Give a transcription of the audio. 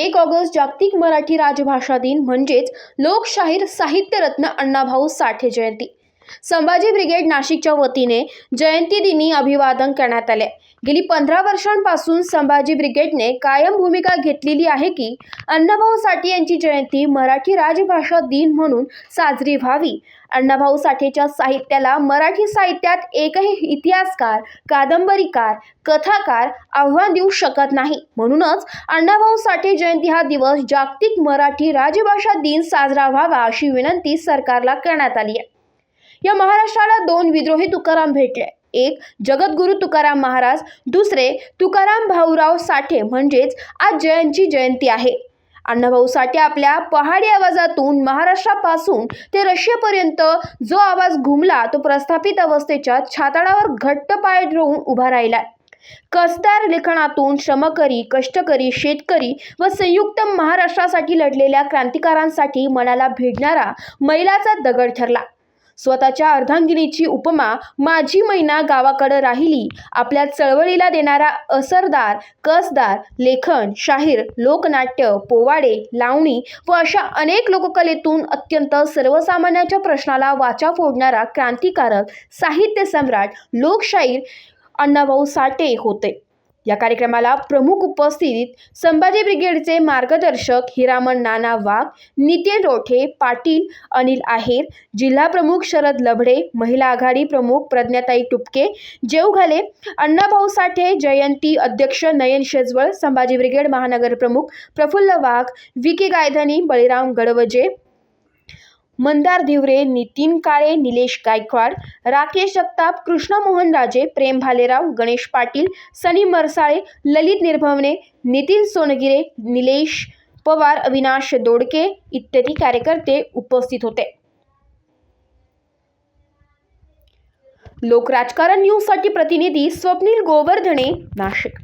एक ऑगस्ट जागतिक मराठी राजभाषा दिन म्हणजेच लोकशाहीर साहित्यरत्न अण्णाभाऊ साठे जयंती. संभाजी ब्रिगेड नाशिकच्या वतीने जयंती दिनी अभिवादन करण्यात आले. गेली पंधरा वर्षांपासून संभाजी ब्रिगेडने कायम भूमिका घेतलेली आहे की अण्णाभाऊ साठे यांची जयंती मराठी राजभाषा दिन म्हणून साजरी व्हावी. अण्णाभाऊ साठेच्या साहित्याला मराठी साहित्यात एकही इतिहासकार कादंबरीकार कथाकार आव्हान देऊ शकत नाही. म्हणूनच अण्णाभाऊ साठे जयंती हा दिवस जागतिक मराठी राजभाषा दिन साजरा व्हावा अशी विनंती सरकारला करण्यात आली आहे. या महाराष्ट्राला दोन विद्रोही तुकाराम भेटले एक जगद्गुरू तुकाराम महाराज. दुसरे तुकाराम भाऊराव साठे म्हणजेच आज जयंती जयंती आहे. अण्णाभाऊ साठे आपल्या पहाडी आवाजातून महाराष्ट्रापासून ते रशियापर्यंत जो आवाज घुमला तो प्रस्थापित अवस्थेच्या छाताडावर घट्ट पाय रोवून उभा राहिला कसदार लिखाणातून श्रमकरी कष्टकरी शेतकरी व संयुक्त महाराष्ट्रासाठी लढलेल्या क्रांतिकारांसाठी मनाला भिडणारा मैलाचा दगड ठरला. स्वतःच्या अर्धांगिनीची उपमा माझी मैना गावाकडं राहिली. आपल्या चळवळीला देणारा असरदार कसदार लेखन शाहीर लोकनाट्य पोवाडे लावणी व अशा अनेक लोककलेतून अत्यंत सर्वसामान्यांच्या प्रश्नाला वाचा फोडणारा क्रांतिकारक साहित्य सम्राट लोकशाहीर अण्णाभाऊ साठे होते. या कार्यक्रमाला प्रमुख उपस्थित संभाजी ब्रिगेडचे मार्गदर्शक हिरामण नाना वाघ नितीन रोठे पाटील अनिल आहेर जिल्हा प्रमुख शरद लभडे महिला आघाडी प्रमुख प्रज्ञाताई टुपके जेवघाले अण्णाभाऊ साठे जयंती अध्यक्ष नयन शेजवळ संभाजी ब्रिगेड महानगर प्रमुख प्रफुल्ल वाघ विकी गायधनी बळीराम गडवजे मंदार धिवरे नितीन काळे निलेश गायकवाड राकेश जगताप कृष्णमोहन राजे प्रेम भालेराव गणेश पाटील सनी मरसाळे ललित निर्भवने नितीन सोनगिरे निलेश पवार अविनाश दोडके इत्यादी कार्यकर्ते उपस्थित होते. लोकराजकारण न्यूजसाठी प्रतिनिधी स्वप्नील गोवर्धने नाशिक.